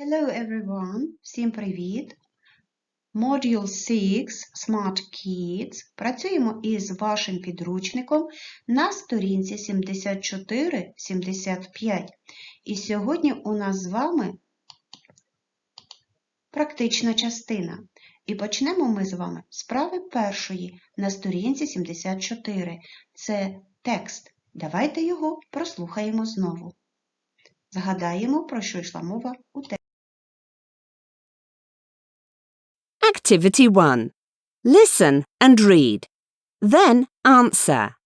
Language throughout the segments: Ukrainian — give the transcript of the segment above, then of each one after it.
Hello everyone! Всім привіт! Module 6 Smart Kids. Працюємо із вашим підручником на сторінці 74-75. І сьогодні у нас з вами практична частина. І почнемо ми з вами з прави першої на сторінці 74. Це текст. Давайте його прослухаємо знову. Згадаємо, про що йшла мова у тексті. Activity 1. Listen and read. Then answer.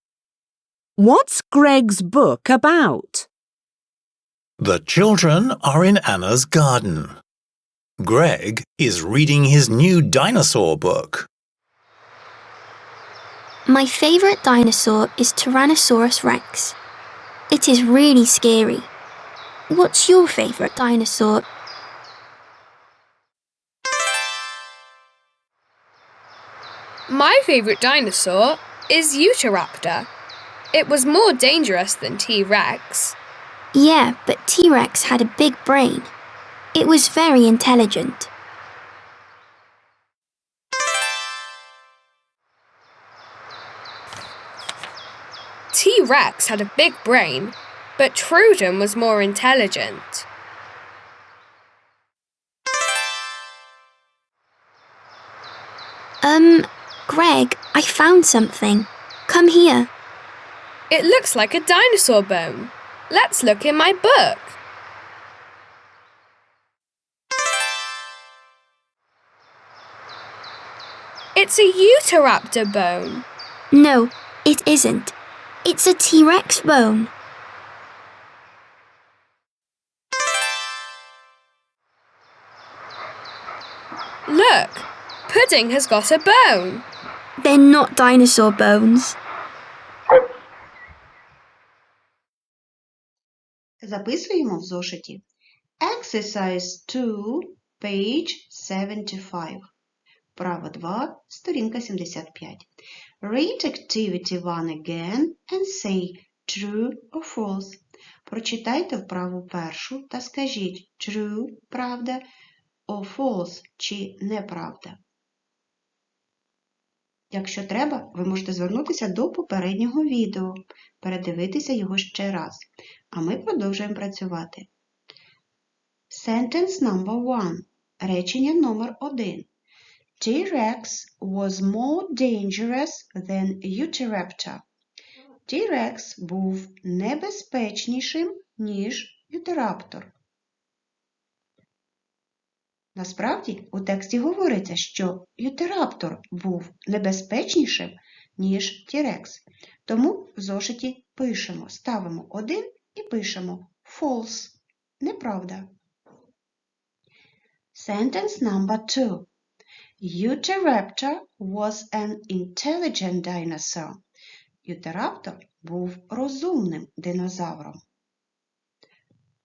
What's Greg's book about? The children are in Anna's garden. Greg is reading his new dinosaur book. My favourite dinosaur is Tyrannosaurus rex. It is really scary. What's your favourite dinosaur? My favourite dinosaur is Utahraptor. It was more dangerous than T Rex. Yeah, but T Rex had a big brain. It was very intelligent. T Rex had a big brain, but Troodon was more intelligent. Um, Greg, I found something. Come here. It looks like a dinosaur bone. Let's look in my book. It's a Utahraptor bone. No, it isn't. It's a T Rex bone. Look, Pudding has got a bone. They're not dinosaur bones. Записуємо в зошиті. Exercise 2, page 75. Право 2, сторінка 75. Read activity 1 again and say true or false. Прочитайте вправу першу та скажіть true – правда, or false чи неправда. Якщо треба, ви можете звернутися до попереднього відео, передивитися його ще раз. А ми продовжуємо працювати. Sentence number one. Речення номер один. T-Rex was more dangerous than Utahraptor. T-Rex був небезпечнішим, ніж Ютераптор. Насправді, у тексті говориться, що Ютераптор був небезпечнішим, ніж T-Rex. Тому в зошиті пишемо, ставимо один і пишемо false. Неправда. Sentence number two. Utahraptor was an intelligent dinosaur. Ютераптор був розумним динозавром.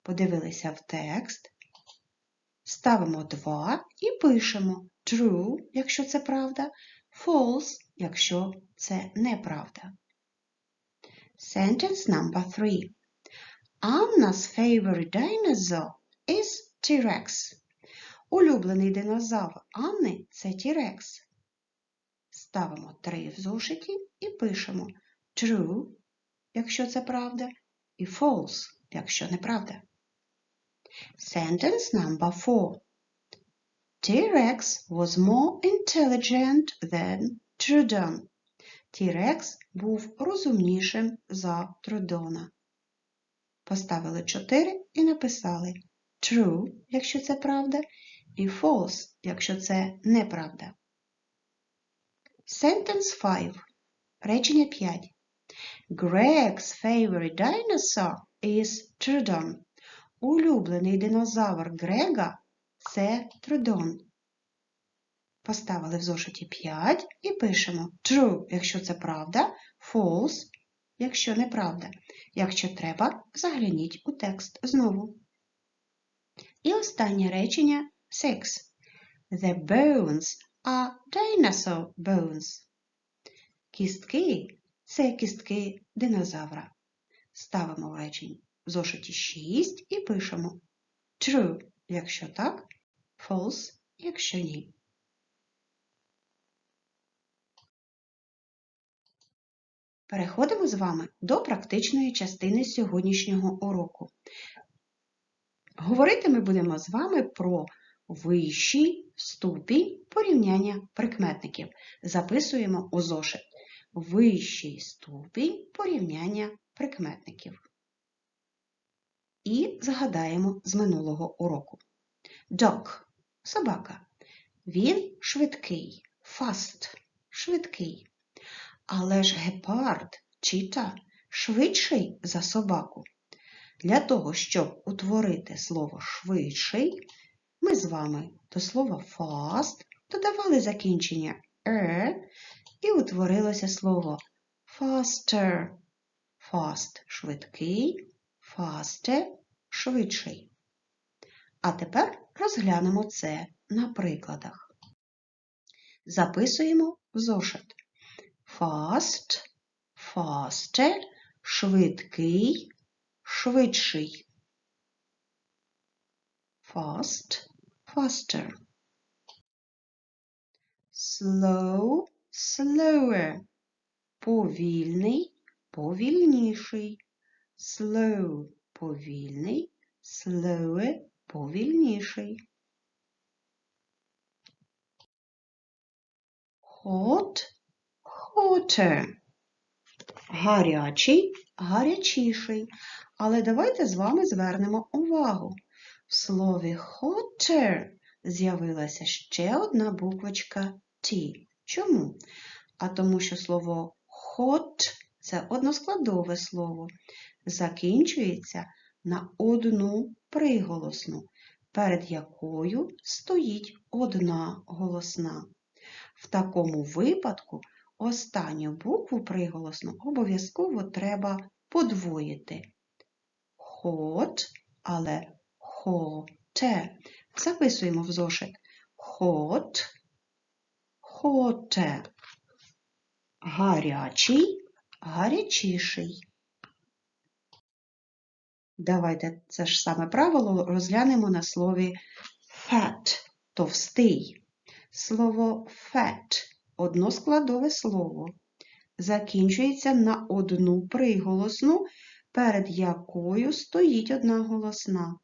Подивилися в текст. Ставимо 2 і пишемо true, якщо це правда, false, якщо це неправда. Sentence number 3. Anna's favorite dinosaur is T-Rex. Улюблений динозавр Анни – це T-Rex. Ставимо 3 в зошиті і пишемо true, якщо це правда, і false, якщо неправда. Sentence number 4. T-Rex was more intelligent than Trudon. T-Rex був розумнішим за Трудона. Поставили 4 і написали true, якщо це правда, і false, якщо це неправда. Sentence 5. Речення 5. Greg's favorite dinosaur is Trudon. Улюблений динозавр Грега це Трудон. Поставили в зошиті 5 і пишемо true, якщо це правда, false, якщо неправда. Якщо треба, загляніть у текст знову. І останнє речення 6. The bones are dinosaur bones. Кістки це кістки динозавра. Ставимо в реченні в зошиті 6 і пишемо True, якщо так, false, якщо ні. Переходимо з вами до практичної частини сьогоднішнього уроку. Говорити ми будемо з вами про вищий ступінь порівняння прикметників. Записуємо у зошит. Вищий ступінь порівняння прикметників. І згадаємо з минулого уроку. Dog – собака. Він швидкий. Fast – швидкий. Але ж гепард, чіта, швидший за собаку. Для того, щоб утворити слово швидший, ми з вами до слова fast додавали закінчення е і утворилося слово faster. Fast – швидкий, faster – швидший. А тепер розглянемо це на прикладах. Записуємо в зошит. Fast, faster, швидкий, швидший. Fast, faster. Slow, slower. Повільний, повільніший. Slow, повільний, slower, повільніший. Hot, hotter. Гарячий, гарячіший. Але давайте з вами звернемо увагу. В слові hotter з'явилася ще одна буквочка T. Чому? А тому що слово hot це односкладове слово. Закінчується на одну приголосну, перед якою стоїть одна голосна. В такому випадку останню букву приголосну обов'язково треба подвоїти. Hot, але хоте. Записуємо в зошит. Hot, хоте. Гарячий, гарячіший. Давайте це ж саме правило розглянемо на слові fat – товстий. Слово fat – односкладове слово. Закінчується на одну приголосну, перед якою стоїть одна голосна.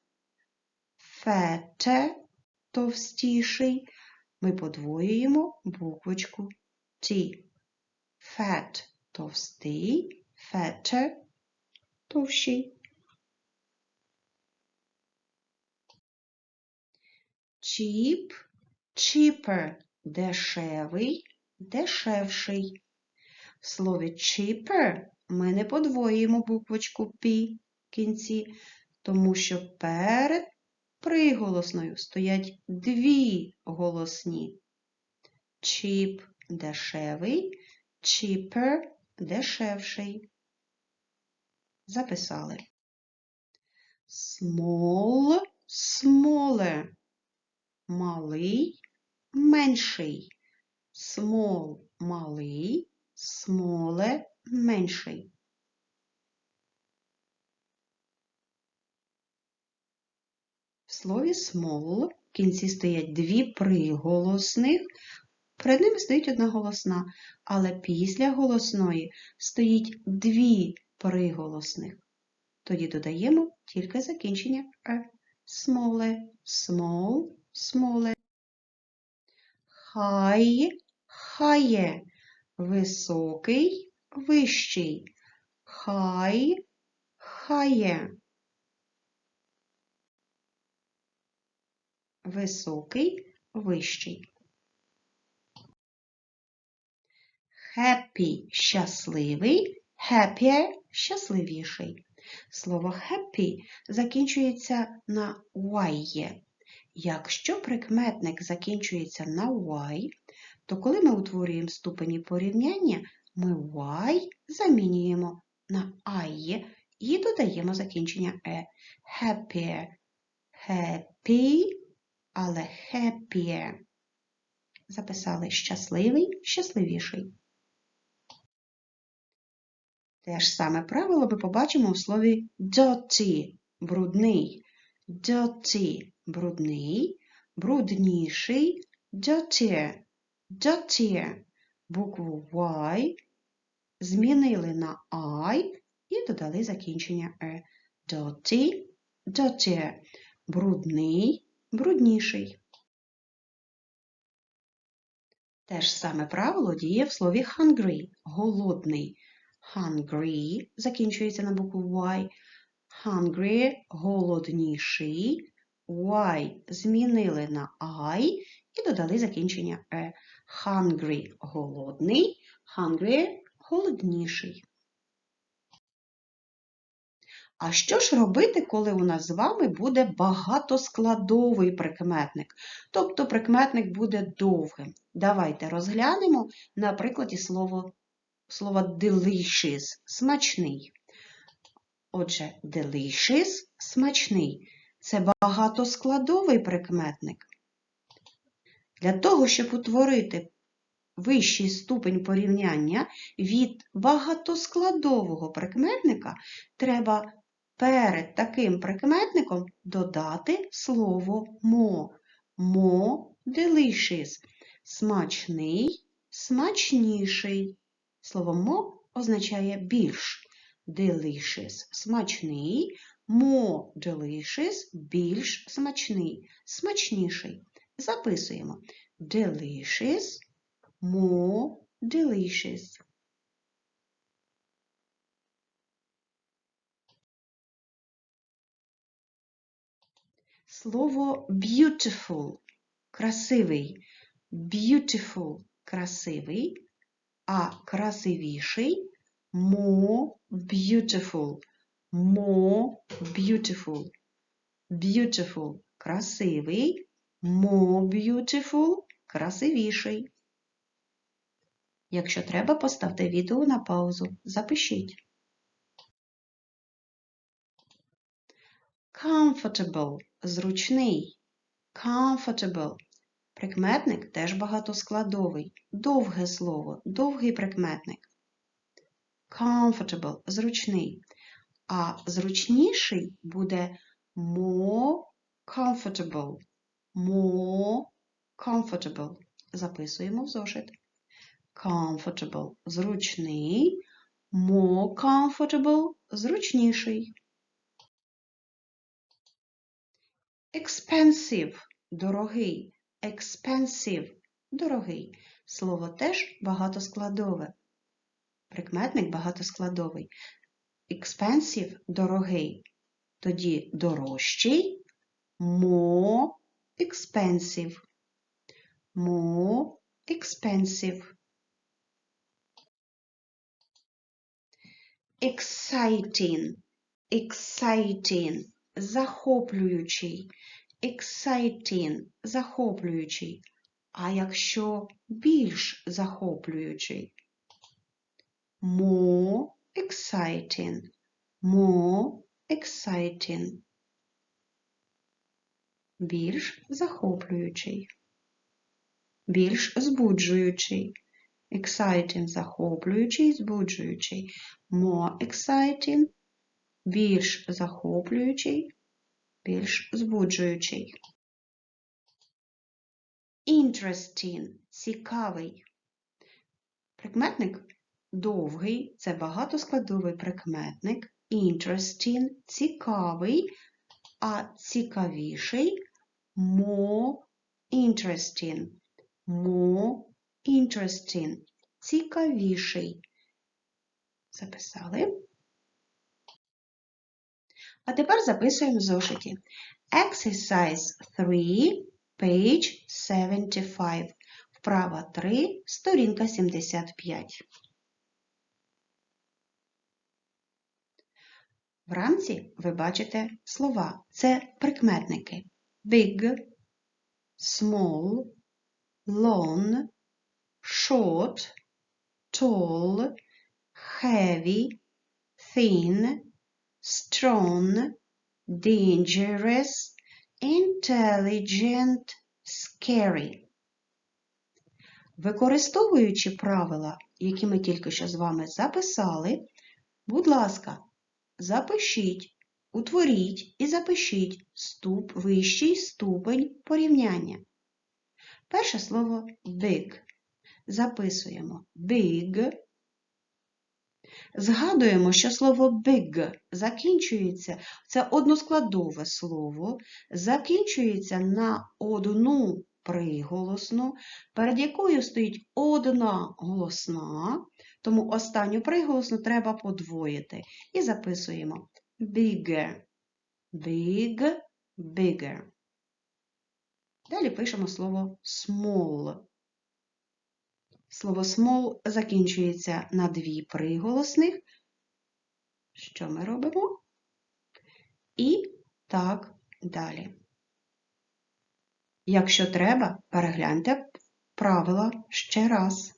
Фете – товстіший. Ми подвоюємо буквочку T. Fat – товстий, fatter – товщий. Cheap – cheaper – дешевий, дешевший. В слові cheaper ми не подвоюємо буквочку P в кінці, тому що перед приголосною стоять дві голосні. Cheap – дешевий, cheaper – дешевший. Записали. Small – smaller. Малий – менший. Small – малий, smaller – менший. В слові small в кінці стоять дві приголосних, перед ними стоїть одна голосна, але після голосної стоїть дві приголосних. Тоді додаємо тільки закінчення «е». Smaller, small, smaller. High, higher. Високий, вищий. High, higher. Високий, вищий. Happy – щасливий, happier – щасливіший. Слово happy закінчується на y. Якщо прикметник закінчується на y, то коли ми утворюємо ступені порівняння, ми y замінюємо на I і додаємо закінчення e. Happier. Happy, але happier. Записали щасливий, щасливіший. Те ж саме правило ми побачимо у слові dirty – брудний. Dirty – брудний, брудніший, dirtier, dirtier. Букву Y змінили на I і додали закінчення «е». Dirty, dirtier. Брудний, брудніший. Те ж саме правило діє в слові hungry – голодний. Hungry закінчується на букву Y. Hungry – голодніший. Y змінили на I і додали закінчення «е». Hungry – голодний. Hungry – голодніший. А що ж робити, коли у нас з вами буде багатоскладовий прикметник? Тобто прикметник буде довгим. Давайте розглянемо на прикладі слово, слова delicious – смачний. Отже, delicious – смачний. Це багатоскладовий прикметник. Для того, щоб утворити вищий ступень порівняння від багатоскладового прикметника, треба перед таким прикметником додати слово мо. Мо delicious. Смачний, смачніший. Слово мо означає більш. Delicious – смачний, more delicious – більш смачний, смачніший. Записуємо. Delicious, more delicious. Слово beautiful – красивий. Beautiful – красивий, а красивіший – more beautiful. More beautiful. Beautiful – красивий, more beautiful – красивіший. Якщо треба, поставте відео на паузу. Запишіть. Comfortable – зручний. Comfortable. Прикметник теж багатоскладовий. Довге слово, довгий прикметник. Comfortable – зручний. А зручніший буде more comfortable. More comfortable. Записуємо в зошит. Comfortable – зручний. More comfortable – зручніший. Expensive – дорогий. Expensive – дорогий. Слово теж багатоскладове. Прикметник багатоскладовий. Expensive – дорогий. Тоді дорожчий. More expensive. More expensive. Exciting. Exciting. Захоплюючий. Exciting. Захоплюючий. А якщо більш захоплюючий? More exciting. More exciting. Більш захоплюючий. Більш збуджуючий. Exciting – захоплюючий, збуджуючий. More exciting – більш захоплюючий, більш збуджуючий. Interesting – цікавий. Прикметник довгий – це багатоскладовий прикметник. Interesting – цікавий, а цікавіший – more interesting. More interesting. Цікавіший. Записали. А тепер записуємо зошиті. Exercise 3, page 75. Вправа 3, сторінка 75. Вранці ви бачите слова. Це прикметники. Big, small, long, short, tall, heavy, thin, strong, dangerous, intelligent, scary. Використовуючи правила, які ми тільки що з вами записали, будь ласка, запишіть Утворіть і запишіть ступ, вищий ступень порівняння. Перше слово big. Записуємо big. Згадуємо, що слово big закінчується, це односкладове слово, закінчується на одну приголосну, перед якою стоїть одна голосна, тому останню приголосну треба подвоїти. І записуємо bigger, big, bigger. Далі пишемо слово small. Слово small закінчується на дві приголосних. Що ми робимо? І так далі. Якщо треба, перегляньте правила ще раз.